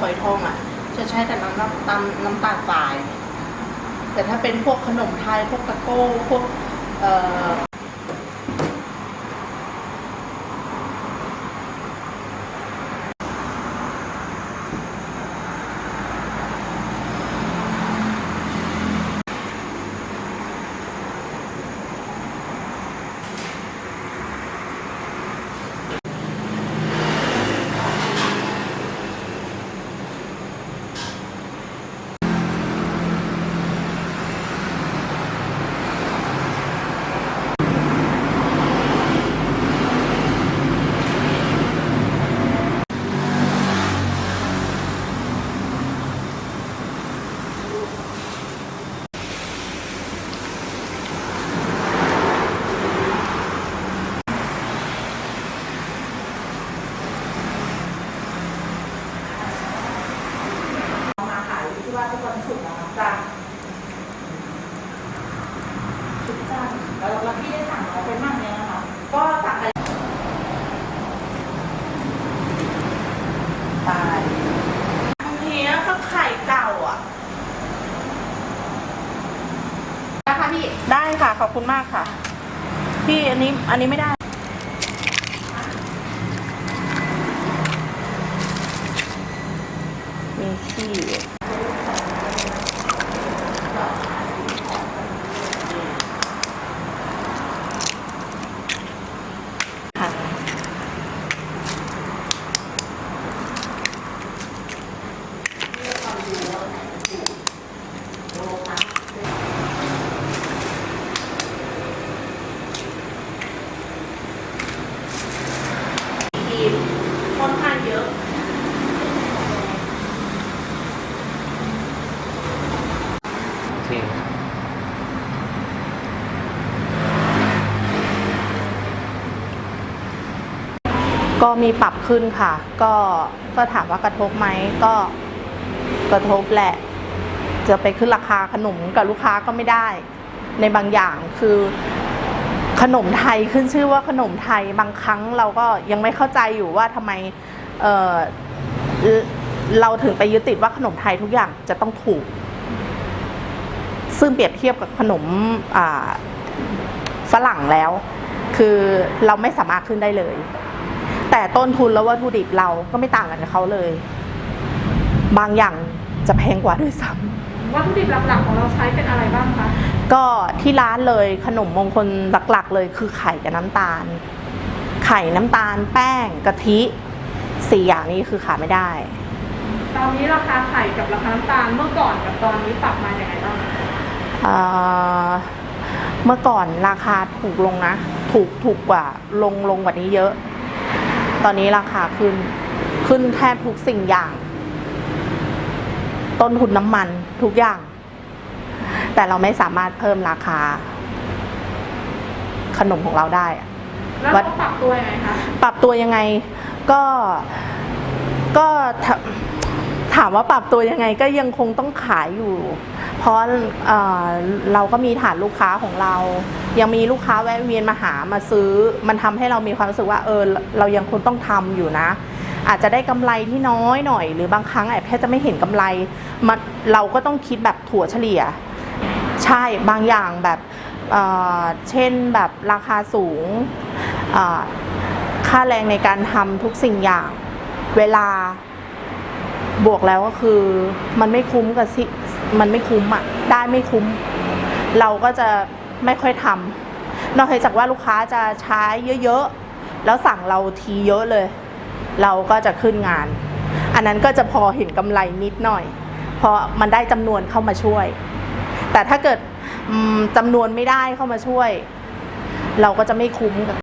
ฝอยทองอะ จะใช้แต่น้ำน้ำตาลน้ำตาลทราย แต่ถ้าเป็นพวกขนมไทยพวกตะโก้พวกเอ่อ ศุกร์นะคะจ้ะทุกวันแล้วแล้วพี่ได้สั่งเอาไปมั่งเนี่ยนะคะ ก็สั่งไปตายบางทีนะก็ไข่เก่าอะนะคะพี่ ได้ค่ะ ขอบคุณมากค่ะ พี่อันนี้อันนี้ไม่ได้ มีขี้ค่ะทีมค่อนข้างเยอะโอเคก็มีปรับขึ้นค่ะ ก็ก็ถามว่ากระทบไหมก็กระทบแหละ จะไปขึ้นราคาขนมกับลูกค้าก็ไม่ได้ ในบางอย่างคือขนมไทยขึ้นชื่อว่าขนมไทยบางครั้งเราก็ยังไม่เข้าใจอยู่ว่าทำไม เอ่อเอ่อเราถึงไปยึดติดว่าขนมไทยทุกอย่างจะต้องถูก ซึ่งเปรียบเทียบกับขนมอ่าฝรั่งแล้ว คือเราไม่สามารถขึ้นได้เลย แต่ต้นทุนและวัตถุดิบเราก็ไม่ต่างกันกับเขาเลย บางอย่างจะแพงกว่าด้วยซ้วัตถุดิบหลักๆของเราใช้เป็นอะไรบ้างคะำก็ที่ร้านเลยขนมมงคลหลักๆ เลยคือไข่กับน้ำตาล ไข่น้ำตาล แป้งกะทิ สี่อย่างนี้คือขาดไม่ได้ ตอนนี้ราคาไข่กับราคาน้ำตาลเมื่อก่อนกับตอนนี้ปรับมาอย่างไรบ้างเอ่อเมื่อก่อนราคาถูกลงนะ ถูกถูกกว่าลงลงกว่านี้เยอะ ตอนนี้ราคาขึ้น ขึ้นแทบทุกสิ่งอย่าง ต้นทุนน้ำมันทุกอย่าง แต่เราไม่สามารถเพิ่มราคา ขนมของเราได้อะแล้ววัดเราปรับตัวยังไงคะ ปรับตัวยังไง ก็ก็ถาถามว่าปรับตัวยังไงก็ยังคงต้องขายอยู่ เพราะเเราก็มีฐานลูกค้าของเรา ยังมีลูกค้าแวะเวียนมาหามาซื้อ มันทำให้เรามีความรู้สึกว่าเออเรายังคงต้องทำอยู่นะ อาจจะได้กำไรที่น้อยหน่อย หรือบางครั้งแอบแค่จะไม่เห็นกำไรมันเราก็ต้องคิดแบบถั่วเฉลี่ย ใช่บางอย่างแบบเเช่นแบบราคาสูง ค่าแรงในการทำทุกสิ่งอย่าง เวลาบวกแล้วก็คือ มันไม่คุ้มกับสิมันไม่คุ้มอะได้ไม่คุ้ม เราก็จะไม่ค่อยทำนอกจากว่าลูกค้าจะใช้เยอะๆ แล้วสั่งเราทีเยอะเลย เราก็จะขึ้นงาน อันนั้นก็จะพอเห็นกำไรนิดหน่อย เพราะมันได้จำนวนเข้ามาช่วย แต่ถ้าเกิดจำนวนไม่ได้เข้ามาช่วย เราก็จะไม่คุ้มกับ